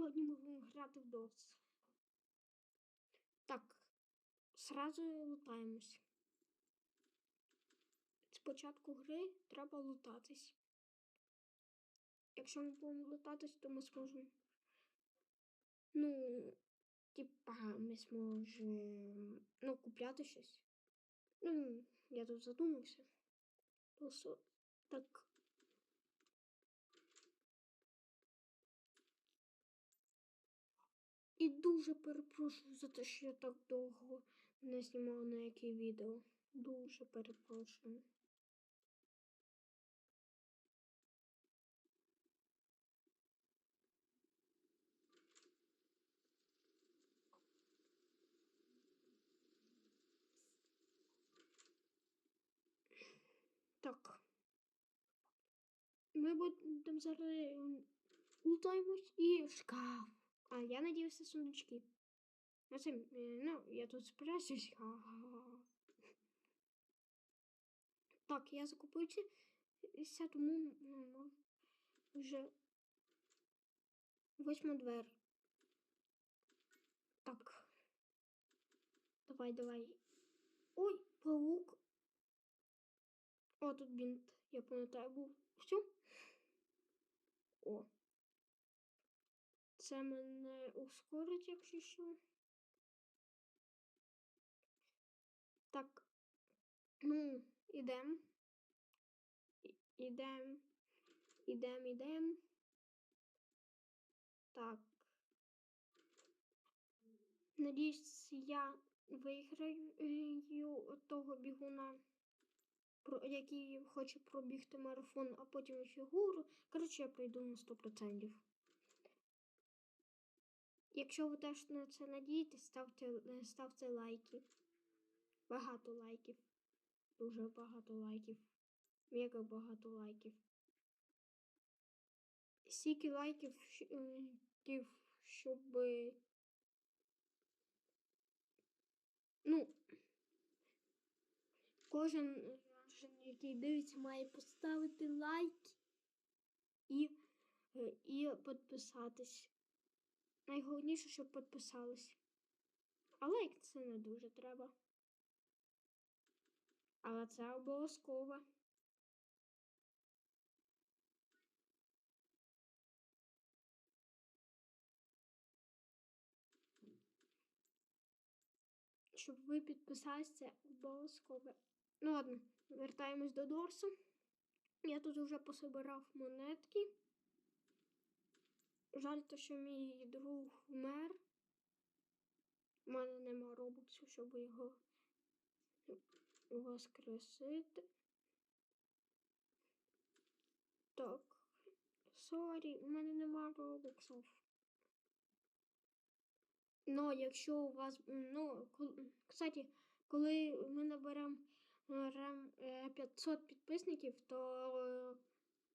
Сьогодні ми будемо грати в DOS. Так, сразу лутаємось. Спочатку гри треба лутатись. Якщо ми будемо лутатись, то ми зможемо. Ну, типа, ми зможемо ну, купляти щось. Ну, я тут задумався. Так. Дуже перепрошую за те, що я так довго не знімав ніякі відео. Дуже перепрошую. Так. Ми будемо зараз лутаємось і шкаф. А я надіюся сундучки. Ну, це, е, ну, я тут спрячусь. Так, я закупився, тому вже восьма двер. Так. Давай, давай. Ой, паук. О, тут бінт, я пам'ятаю, був. Все. О. Це мене ускорить, якщо що. Так. Ну, ідем. Ідем. Ідем, ідем. Так. Надіюсь, я виграю того бігуна, який хоче пробігти марафон, а потім фігуру. Коротше, я пройду на 100%. Якщо ви теж на це надієтесь, ставте, е, ставте лайки. Багато лайків. Дуже багато лайків. Мега багато лайків. Стільки лайків, е, щоб. Ну, кожен, е, який дивиться, має поставити лайк і, і підписатись. Найголовніше, щоб підписались. А лайк це не дуже треба. Але це обов'язково. Щоб ви підписались, це обов'язково. Ну ладно, вертаємось до Дорсу. Я тут вже пособирав монетки. Жаль, то, що мій друг вмер. У мене нема робоксу, щоб його воскресити. Так. Сорі, у мене нема робоксів. Ну, якщо у вас, ну, кстати, коли ми наберемо наберем, е, 500 підписників, то е,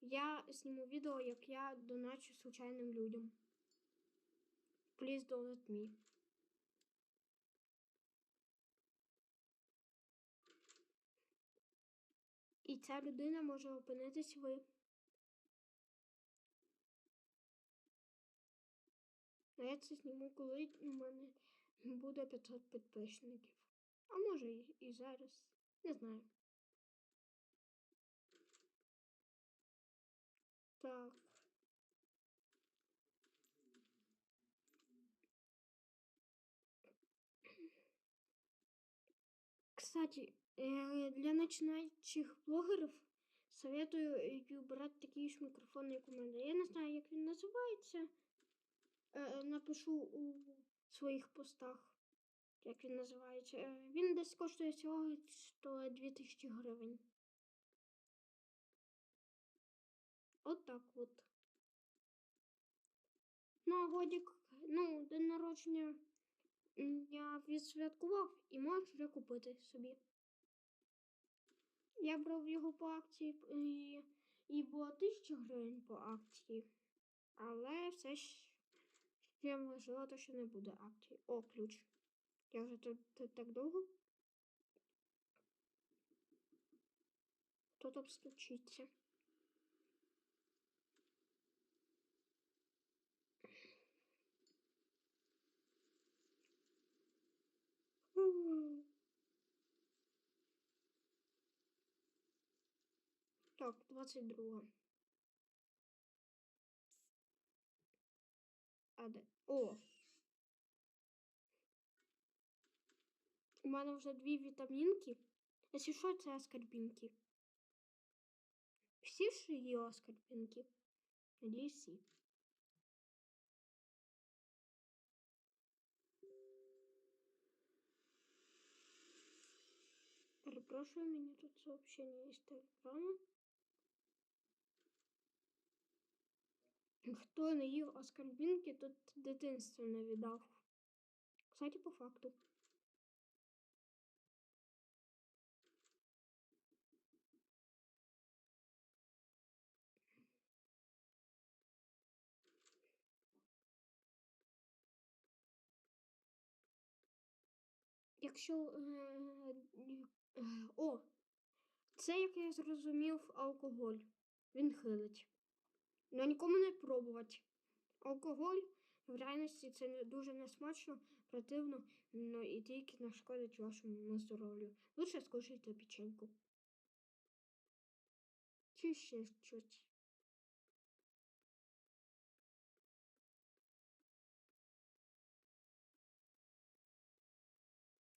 я зніму відео, як я доначу случайним людям. Please donate me. І ця людина може опинитись ви. А я це зніму, коли у мене буде 500 підписників. А може і зараз. Не знаю. Так. Кстати, э, для начинающих блогерів советую э, брати такий ж мікрофон, як у мене. Я не знаю, як він називається. Е, Напишу у своїх постах, як він називається. Він десь коштує всього 100 2000 гривень. От так от. Ну, а годик, ну, день народження я відсвяткував і можеш вже купити собі. Я брав його по акції і, і було 1000 гривень по акції. Але все ж ще можливо, то що не буде акції. О, ключ. Я вже тут, тут так довго. Хто там стучиться? Так, 22. А де? О! У мене вже дві вітамінки. Якщо що, це аскорбінки. Всі ж є аскорбінки? Надіюсь, всі. Перепрошую, мені тут сообщення із телеграму. Хто не їв аскорбінки, тут дитинство не віддав. Кстати, по факту. Якщо. Е, е, о! Це, як я зрозумів, алкоголь. Він хилить. Ну нікому не пробувати. Алкоголь в реальності це не дуже несмачно, противно, ну і тільки нашкодить вашому здоров'ю. Лучше скушайте печеньку. Чи ще щось.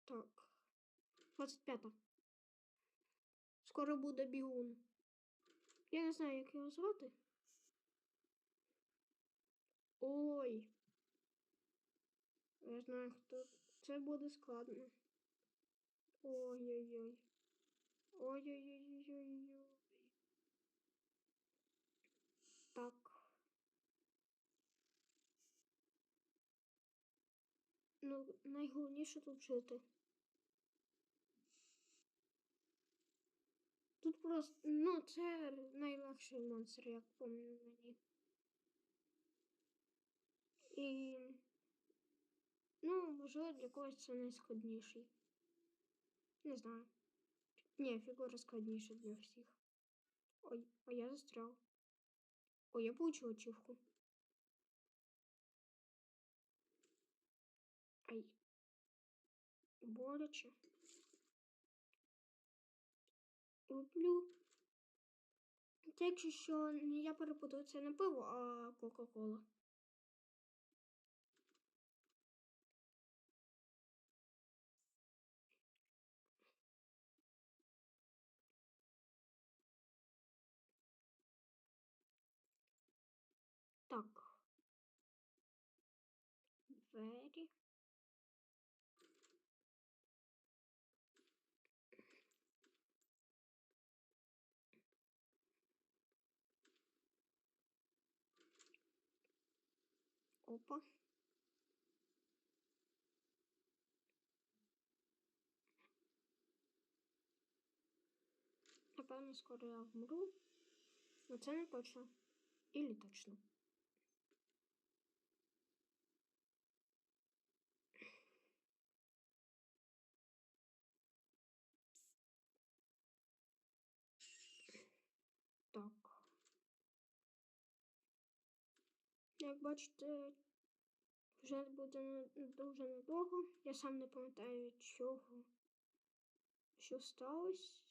Так. 25. Скоро буде бігун. Я не знаю, як його звати. Ой. Я знаю, хто. Це буде складно. Ой-ой-ой. Ой-ой-ой-ой-ой. Так. Ну, найголовніше тут жити. Тут просто, ну, це найлегший монстр, як пам'ятаю мені. І, можливо, для когось це найскладніший. Не знаю. Ні, фігура складніша для всіх. Ой, а я застрял. Ой, я получил ачивку. Ай. Боляче. Люблю. Це якщо що не я перепутаю, це не пиво, а Кока-Кола. Двері. Опа. Напевно, скоро я вмру. Но це не точно. Ілі точно. Так. Як бачите, вже буде дуже недовго. Я сам не пам'ятаю чого, що сталося.